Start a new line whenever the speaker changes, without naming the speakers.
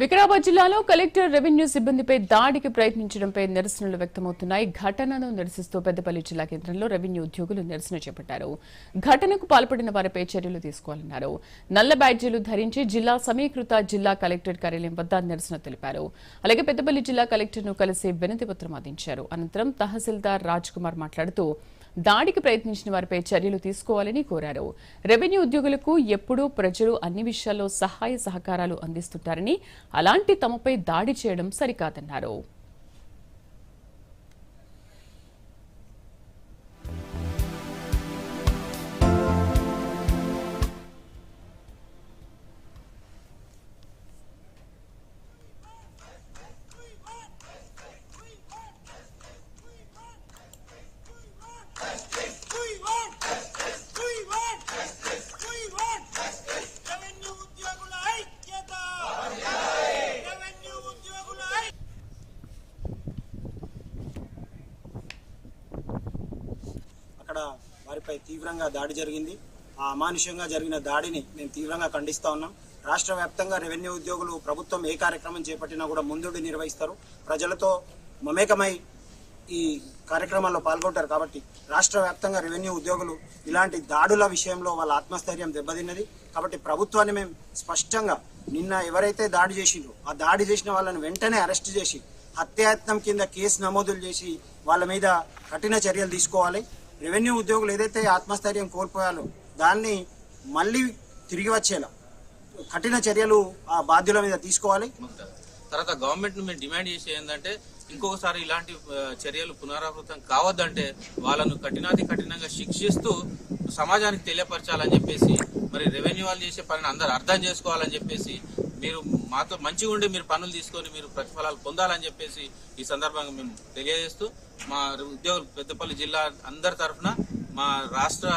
వికారాబాద్ జిల్లాలో collector revenue సిబ్బందిపై దాడికి ప్రయత్నించడంపై నిరసనలు వ్యక్తమవుతున్నాయి. ఘటనను నిరసిస్తూ పెద్దపల్లి జిల్లా కేంద్రంలో రెవెన్యూ ఉద్యోగులు నిరసన చేపట్టారు. ఘటనకు పాల్పడిన వారిపై చర్యలు తీసుకోవాలన్నారు. నల్ల బ్యాడ్జీలు ధరించి జిల్లా సమీకృత జిల్లా కలెక్టర్ కార్యాలయం వద్ద నిరసన తెలిపారు. అలాగే పెద్దపల్లి జిల్లా కలెక్టర్ను కలిసి వినతి పత్రం అందించారు. అనంతరం తహసీల్దార్ రాజ్ కుమార్ మాట్లాడుతూ దాడికి ప్రయత్నించిన వారిపై చర్యలు తీసుకోవాలని కోరారు. రెవెన్యూ ఉద్యోగులకు ఎప్పుడూ ప్రజలు అన్ని విషయాల్లో సహాయ సహకారాలు అందిస్తుంటారని అలాంటి తమపై దాడి చేయడం సరికాదన్నారు.
కూడా వారిపై తీవ్రంగా దాడి జరిగింది. ఆ అమానుషంగా జరిగిన దాడిని మేము తీవ్రంగా ఖండిస్తా ఉన్నాం. రాష్ట్ర వ్యాప్తంగా రెవెన్యూ ఉద్యోగులు ప్రభుత్వం ఏ కార్యక్రమం చేపట్టినా కూడా ముందుండి నిర్వహిస్తారు. ప్రజలతో మమేకమై ఈ కార్యక్రమాల్లో పాల్గొంటారు కాబట్టి రాష్ట్ర వ్యాప్తంగా రెవెన్యూ ఉద్యోగులు ఇలాంటి దాడుల విషయంలో వాళ్ళ ఆత్మస్థైర్యం దెబ్బతిన్నది. కాబట్టి ప్రభుత్వాన్ని మేము స్పష్టంగా నిన్న ఎవరైతే దాడి చేసిండ్రో ఆ దాడి చేసిన వాళ్ళని వెంటనే అరెస్ట్ చేసి హత్యాయత్నం కింద కేసు నమోదులు చేసి వాళ్ళ మీద కఠిన చర్యలు తీసుకోవాలి. రెవెన్యూ ఉద్యోగులు ఏదైతే ఆత్మస్థైర్యం కోల్పోయాలో దాన్ని మళ్ళీ తిరిగి వచ్చేలా కఠిన చర్యలు ఆ బాధ్యుల మీద తీసుకోవాలి.
తర్వాత గవర్నమెంట్ను మేము డిమాండ్ చేసే ఏంటంటే ఇంకొకసారి ఇలాంటి చర్యలు పునరావృతం కావద్దంటే వాళ్ళను కఠినాతి కఠినంగా శిక్షిస్తూ సమాజానికి తెలియపరచాలని చెప్పేసి మరి రెవెన్యూ వాళ్ళు చేసే పనిని అందరు అర్థం చేసుకోవాలని చెప్పేసి మీరు మాతో మంచిగా ఉండి మీరు పనులు తీసుకొని మీరు ప్రతిఫలాలు పొందాలని చెప్పేసి ఈ సందర్భంగా మేము తెలియజేస్తూ మా ఉద్యోగులు పెద్దపల్లి జిల్లా అందరి తరఫున మా రాష్ట్ర